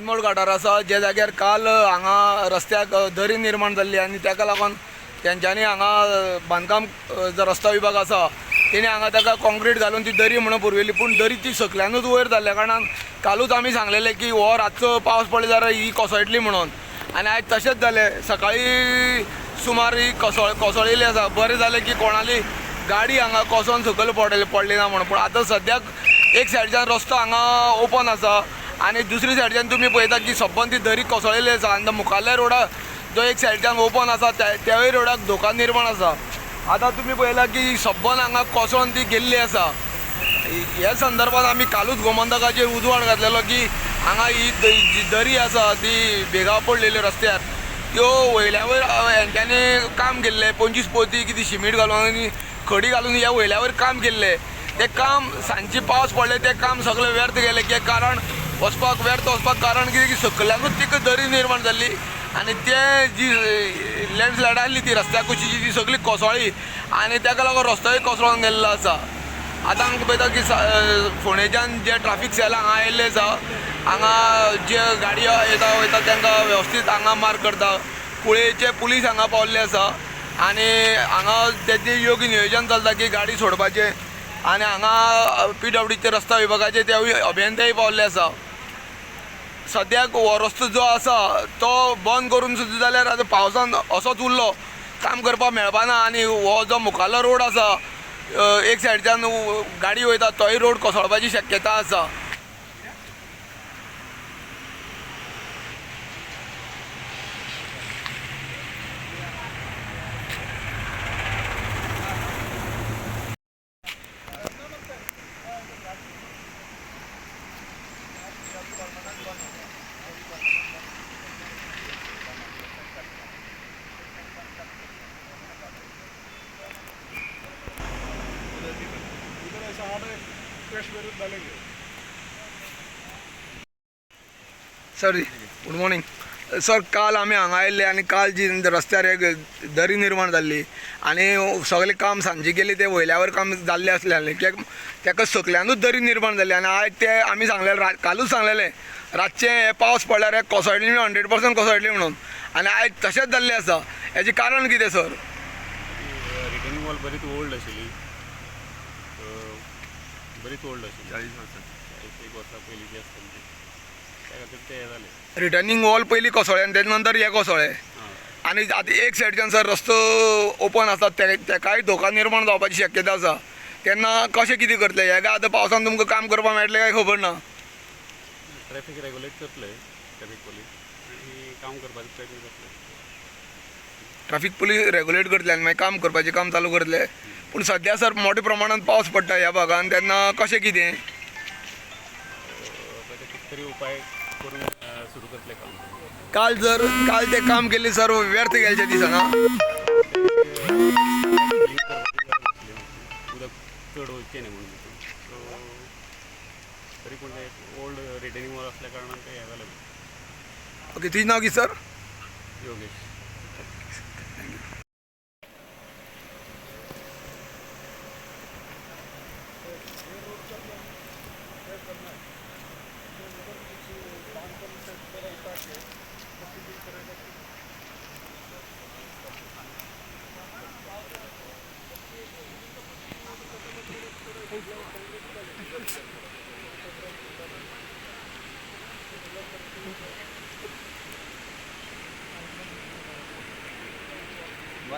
बांदमोळ घाटार आसा जे जाग्यार काल हांगा रस्त्याक दरी निर्माण जाल्ली आनी ताका लागून तेंच्यांनी हांगा बांदकाम जो रस्तो विभाग आसा तेणी हांगा ताका काँक्रीट घालून ती दरी म्हणून पुरविल्ली पूण दरी ती सकल्यानूच वयर जाल्ल्या कारणान कालूच आमी सांगलेले की हो रातचो पावस पडलो जाल्यार ही कोसळटली म्हणून. आनी आयज तशेंच जालें सकाळी सुमार ही कोसळ कोसळिल्ली आसा बरें जालें की कोणाली गाडी हांगा कोसोन सकयल पडली पडली ना म्हणून. पूण आतां सद्याक एक सायडीच्यान रस्तो हांगा ओपन आसा आनी दुसरी सायडीच्यान तुमी पळयता की सबंद ती दरी कोसळिल्ली आसा. आनी मुखारल्या रोडाक जो एक सायडीच्यान ओपन आसा त्या त्यावय रोडाक धोका निर्माण आसा. आतां तुमी पळयला की सबंद हांगा कोसळून ती गेल्ली आसा. ह्या संदर्भात आमी कालूच गोमंतकाचेर उजवाड घातलेलो की हांगा ही जी दरी आसा ती भेगा पडलेली रस्त्यार. त्यो वयल्या वयर हेंच्यांनी काम केल्लें. पंचवीस पोती कितें शिमीट घालून आनी खडी घालून ह्या वयल्या वयर काम केल्लें. तें काम सांजचे पावस पडले तें काम सगळें व्यर्थ गेलें. कित्याक कारण वचपाक व्यर्थ वचपाक कारण कितें की सकयल्यानूच तिका दरी निर्माण जाल्ली आनी ते जी लँडस्लायड आसली ती रस्त्या कुशीची ती सगळी कोसळ्ळी आनी ताका लागून रस्तोय कोसळोन गेल्लो आसा आतां आमकां पळयता की फोंडेच्यान जे ट्राफीक सेल हांगा आयिल्ले आसा हांगा जे गाडयो येता वयता तांकां वेवस्थीत हांगा मार्क करता कुळेचे पुलीस हांगा पावल्ले आसा आनी हांगा तेजें योग्य नियोजन चलता की गाडी सोडपाचें आनी हांगा पी डब्ल्यूचे रस्ता विभागाचे ते अभियंतेय पावल्ले आसा सद्याक हो रस्तो जो आसा तो बंद करून सुद्दां जाल्यार आतां पावसान असोच उरलो. काम करपाक मेळपाना आनी हो जो मुखारलो रोड आसा एक सायडीच्यान गाडी वयता तोय रोड कोसळपाची शक्यता आसा सर गुड मॉर्निंग सर काल आमी हांगा आयिल्ले आनी काल जी रस्त्यार एक दरी निर्माण जाल्ली आनी सगळें काम सांजे केली ते वयल्या वयर काम जाल्लें आसलें कित्याक ताका सकल्यानूच दरी निर्माण जाल्ली आनी आयज ते आमी सांगलेलें कालूच सांगलेलें रातचें हे पावस पडल्यार हे कोसळटली हंड्रेड पर्संट कोसळटली म्हणून आनी आयज तशेंच जाल्लें आसा हेजें कारण कितें सर रिटर्निंग वॉल बरीच ओल्ड आशिल्ली बरीच ओल्ड आशिल्ली चाळीस वर्सां चाळीस एक वर्सां पयलींची आसतली ती त्या खातीर ते हे जालें रिटर्निंग वॉल पयलीं कोसळ्ळें आनी तेजे नंतर हे. कोसळ्ळें आं आनी आतां एक सायडीच्यान सर रस्तो ओपन आसा ते तेकाय धोका निर्माण जावपाची शक्यता आसा तेन्ना कशें कितें करतले? हे काय आतां पावसान तुमकां काम करपाक मेळटलें काय खबर ना? ट्रॅफिक रेग्युलेट करतले ट्रॅफिक पोलीस आनी काम करपाचो प्रयत्न करतले ट्राफीक पुलीस रेग्युलेट करतले आनी मागीर काम करपाचें काम चालू करतले. पूण सद्या सर मोठ्या प्रमाणांत पावस पडटा ह्या भागान तेन्ना कशें कितें? उपाय सुरू करतले काल जर काल तें काम केल्लें सर व्यर्थ गेलचें दिसना. उदक चड न्ही म्हणून तरी पूण ते ओल्ड रिटर्निंग वॉल असल्या कारणान ते हे जालें ओके तुजें नांव कितें सर? योगेश.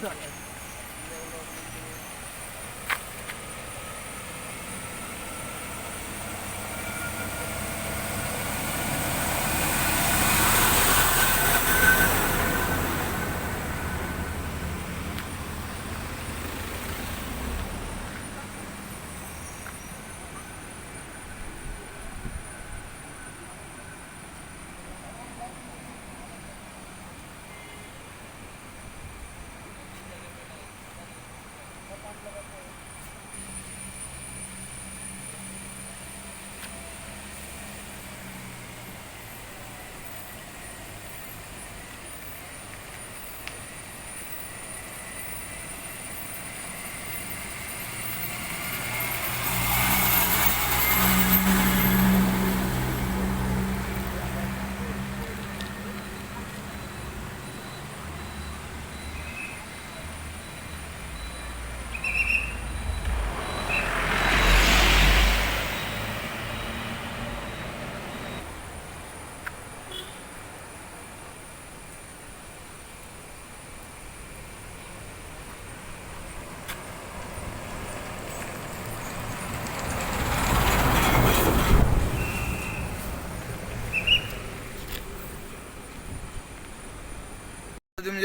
Suck.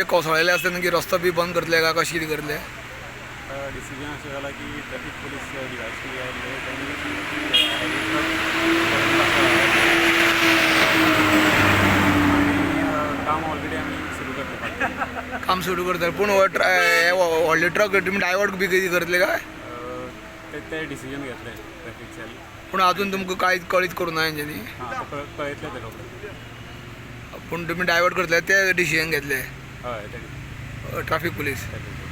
कोसळलेले असताना की रस्तो बी बंद करतले काय कशी कितें करतले? डिसिजन अशें जाला की ट्रॅफिक पोलीस काम ऑलरेडी आम्ही सुरू करतो. काम सुरू करतले पूण व्हडले ट्रक तुमी डायवर्ट बी कितें करतले काय ते डिसिजन घेतले ट्रॅफिक सेल पूण अजून तुमकां कांयच कळीत करूं ना हेंच्यांनी कळयतले ते रोखडे पूण तुमी डायवर्ट करतले ते डिसिजन घेतले हय ते ट्रॅफिक पुलीस ट्रॅफिक